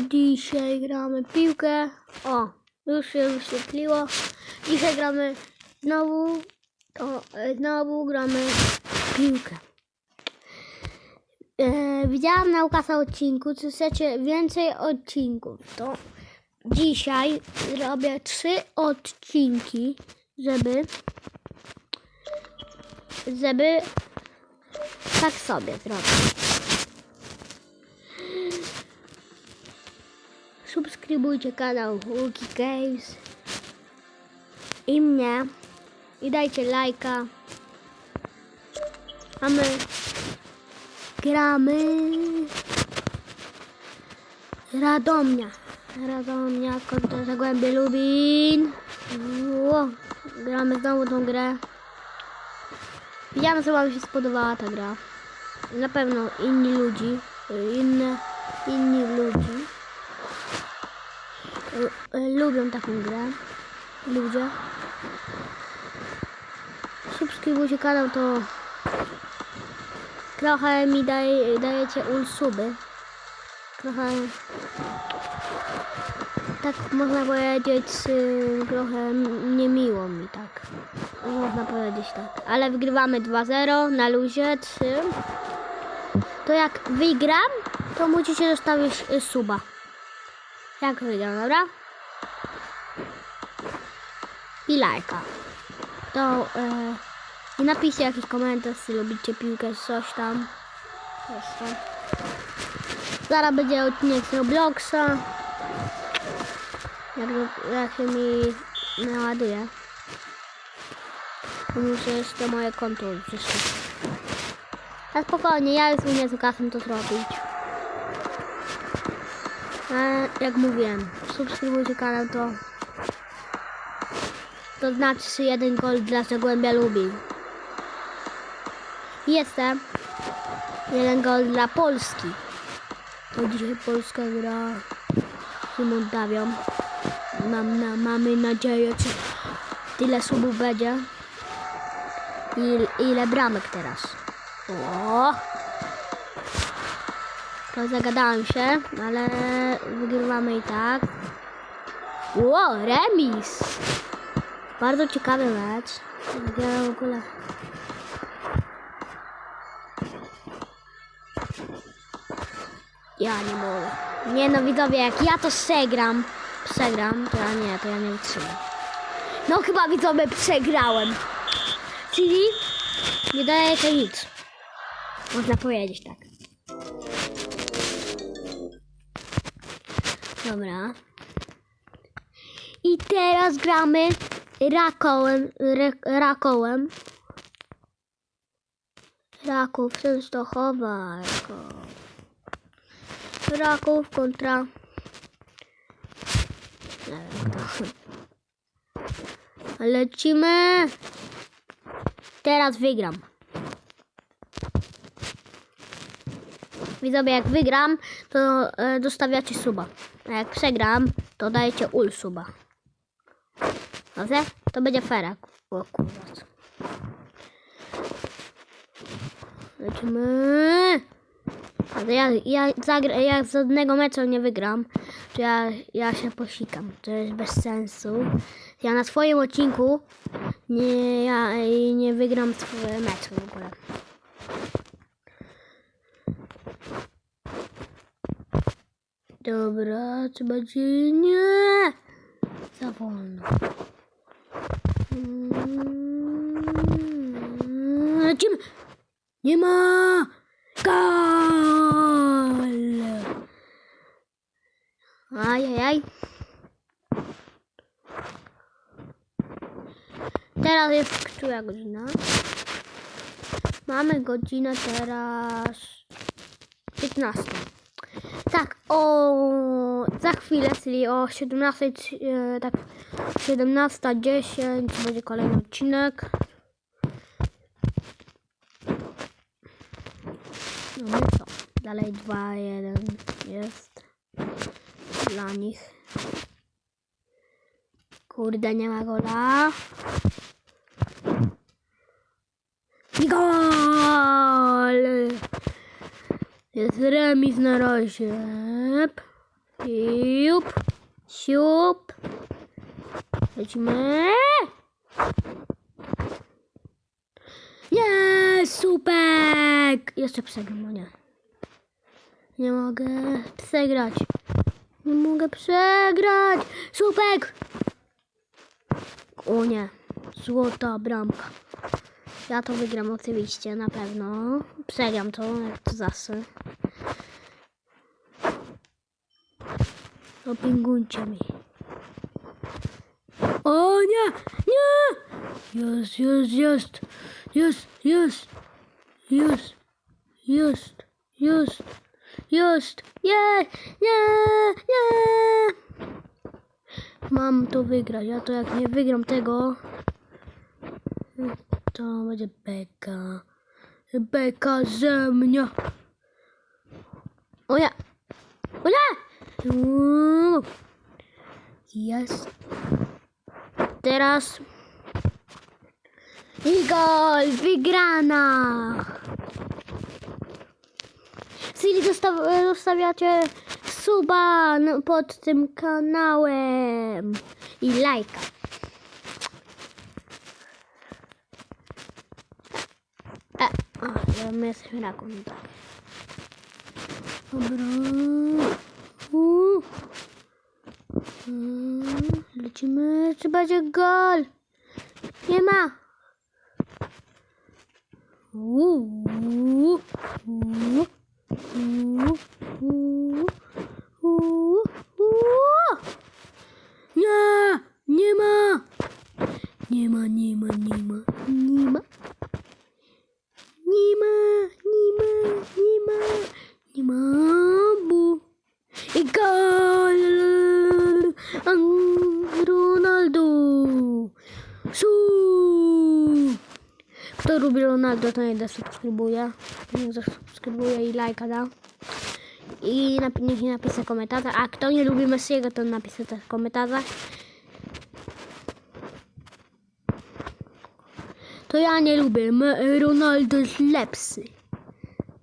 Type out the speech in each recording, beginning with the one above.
dzisiaj gramy piłkę. O, już się wyświetliło. Dzisiaj gramy znowu, to e, znowu gramy piłkę. E, widziałam na ukasa odcinku, czy chcecie więcej odcinków, to dzisiaj robię trzy odcinki, żeby żeby tak sobie zrobić. Subskrybujcie kanał Łuki Games i mnie i dajcie lajka. A my gramy Radomia. Radomia kontra Zagłębie Lubin. Ło, gramy znowu tą grę. Widziałam, że wam się spodobała ta gra. Na pewno inni ludzi, inne, inni ludzi lubią taką grę. Ludzie. Subskrybujcie kanał, to trochę mi daje, dajecie ulsuby. Trochę tak można powiedzieć, y, trochę niemiło mi tak. Można powiedzieć tak. Ale wygrywamy 2-0 na luzie 3. To jak wygram, to musicie zostawić y, suba. Jak wygram, dobra? I lajka. To e, i napiszcie jakiś komentarz, czy lubicie piłkę, coś tam. Tam. Zaraz będzie odcinek Robloxa. Jak, jak się mi naładuje. Muszę jeszcze moje konto wyszło. A spokojnie, ja już umiem z kasem to zrobić. A jak mówiłem, subskrybujcie kanał to to znaczy jeden gol dla Zagłębia Lubin. Jestem jeden gol dla Polski. To dzisiaj Polska gra z Moldawią. Mam na, mamy nadzieję, że tyle subów będzie. I ile bramek teraz. O! To zagadałem się, ale wygrywamy i tak. Ło, remis! Bardzo ciekawy mecz. Ja w ogóle... Ja nie mogę. Nie no widzowie, jak ja to przegram, przegram, to ja nie, to ja nie wytrzymam. No chyba widzowie przegrałem. Czyli nie daje to nic. Można powiedzieć tak. Dobra. I teraz gramy Rakołem, Rakołem. Raków Częstochowa. Raków. Raków kontra... Lecimy. Teraz wygram. Widzowie, jak wygram, to e, dostawiacie suba. A jak przegram, to dajecie ul suba. Dobrze? To będzie fera. O kurwa. Lecimy. Ale ja, ja, zagra, ja żadnego meczu nie wygram, to ja, ja się posikam. To jest bez sensu. Ja na swoim odcinku nie, ja nie wygram meczu w ogóle. Dobra, czy będzie... Nie! Za wolno. Mm, Lecimy! Nie ma! Gol! Ajajaj. Teraz jest która godzina? Mamy godzinę teraz 15. Tak, o za chwilę, czyli o 17, e, tak 17.10 będzie kolejny odcinek. No i co? Dalej 2-1 jest dla nich. Kurde, nie ma gola. Gol! Jest remis na razie. Siup. Siup. Lecimy. Nie, supek! Jeszcze przegram, nie. Nie mogę przegrać. Nie mogę przegrać. Supek! O nie, złota bramka. Ja to wygram oczywiście, na pewno. Przegram to, jak to zawsze. Opinguncie mi. O nie! Nie! Jest, jest, jest! Jest, jest! Jest! Jest! Jest! Jest! Nie! Nie! Nie! Mam to wygrać. Ja to jak nie wygram tego, to będzie beka. Beka ze mnie. O nie! O nie! Uuu. Jest. Teraz. I gol! Wygrana! Czyli zostaw, zostawiacie suba n- pod tym kanałem i lajka. E, o, ja my jesteśmy na tak. Dobra. U. Mm, Lecimy, czy będzie gol? Nie ma. Uuu, uuu, uuu, uuu, uuu, uuu. Nie, nie ma. Nie ma, nie ma, nie ma, nie ma. Nie ma, nie ma, nie ma, nie ma, bu. I gol! Ang Ronaldo! Su! Kto lubi Ronaldo, to niech zasubskrybuje. Niech zasubskrybuje i lajka da. I nap- niech nie napisze komentarza. A kto nie lubi Messiego, to napisze też w komentarzach. To ja nie lubię. Me- Ronaldo jest lepszy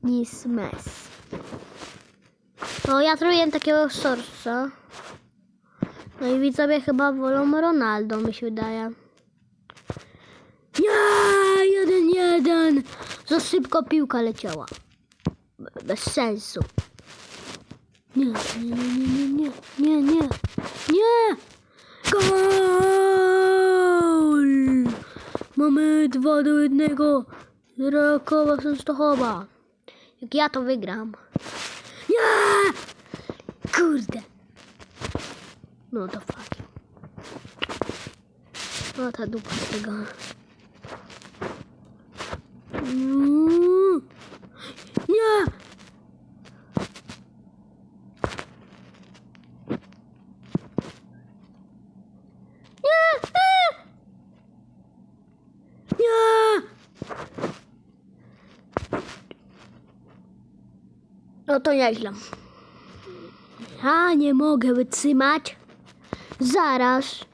niż Messi. To ja zrobiłem takiego sorsa. No i widzowie chyba wolą Ronaldo, mi się wydaje. Nie, jeden. Za szybko piłka leciała. Be- Bez sensu. Nie, nie, nie, nie, nie, nie, nie, nie. Gol! Mamy dwa do jednego. Rakowa Częstochowa. Jak ja to wygram. Nie! Kurde. No to fuck. No ta dupa z tego. Nie! Nie! Nie! No to nieźle. Ja nie mogę wytrzymać. Zaraz.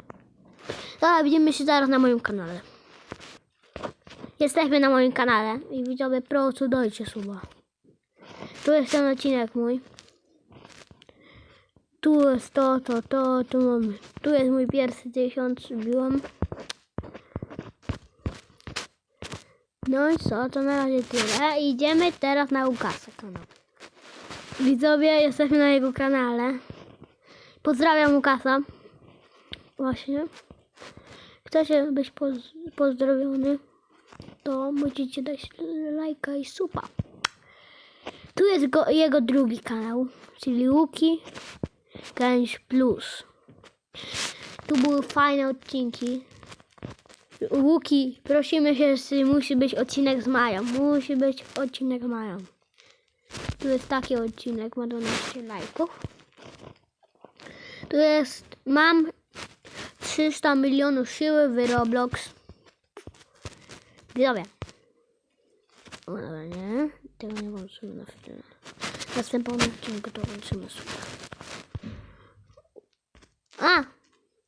Dobra, widzimy się zaraz na moim kanale. Jesteśmy na moim kanale i widzowie, proszę dajcie suba. Tu jest ten odcinek mój. Tu jest to, to, to, tu mamy. Tu jest mój pierwszy tysiąc, biłam. No i co, to na razie tyle. Idziemy teraz na Łukasza kanał. Widzowie, jesteśmy na jego kanale. Pozdrawiam Łukasza. Właśnie. Chcecie być poz pozdrowiony, to musicie dać lajka i supa. Tu jest go, jego drugi kanał, czyli Łuki Gęś Plus. Tu były fajne odcinki. Łuki, prosimy się, musi być odcinek z Mają. Musi być odcinek z Mają. Tu jest taki odcinek, ma 12 lajków. Tu jest, mam 300 milionów siły w Roblox. Widzowie. Dobra, nie. Tego nie włączymy na chwilę. W następnym odcinku to włączymy sobie. A!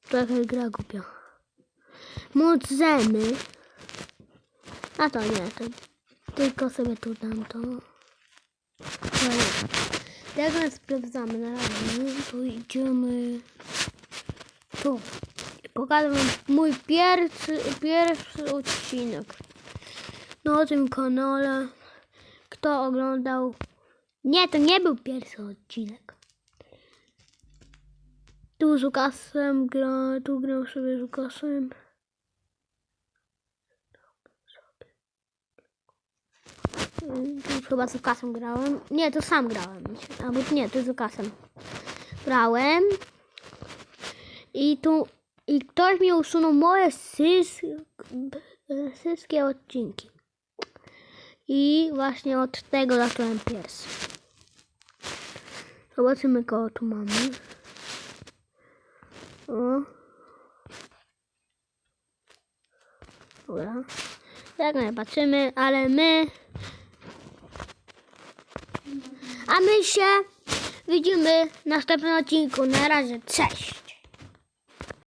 To jakaś gra głupia. Możemy. A to nie, to tylko sobie tu dam to. To jest. Tego sprawdzamy na razie. Tu idziemy tu. Pokażę wam mój pierwszy, pierwszy odcinek na tym kanale. Kto oglądał? Nie, to nie był pierwszy odcinek. Tu z Łukasem gra, tu grał sobie z Łukasem. Tu chyba z Łukasem grałem. Nie, to sam grałem. Albo nie, to z Łukasem. Grałem. I tu i ktoś mi usunął moje sys, wszystkie odcinki. I właśnie od tego zacząłem pierwszy. Zobaczymy kogo tu mamy. O. Dobra. Jak nie patrzymy, ale my. A my się widzimy w następnym odcinku. Na razie, cześć!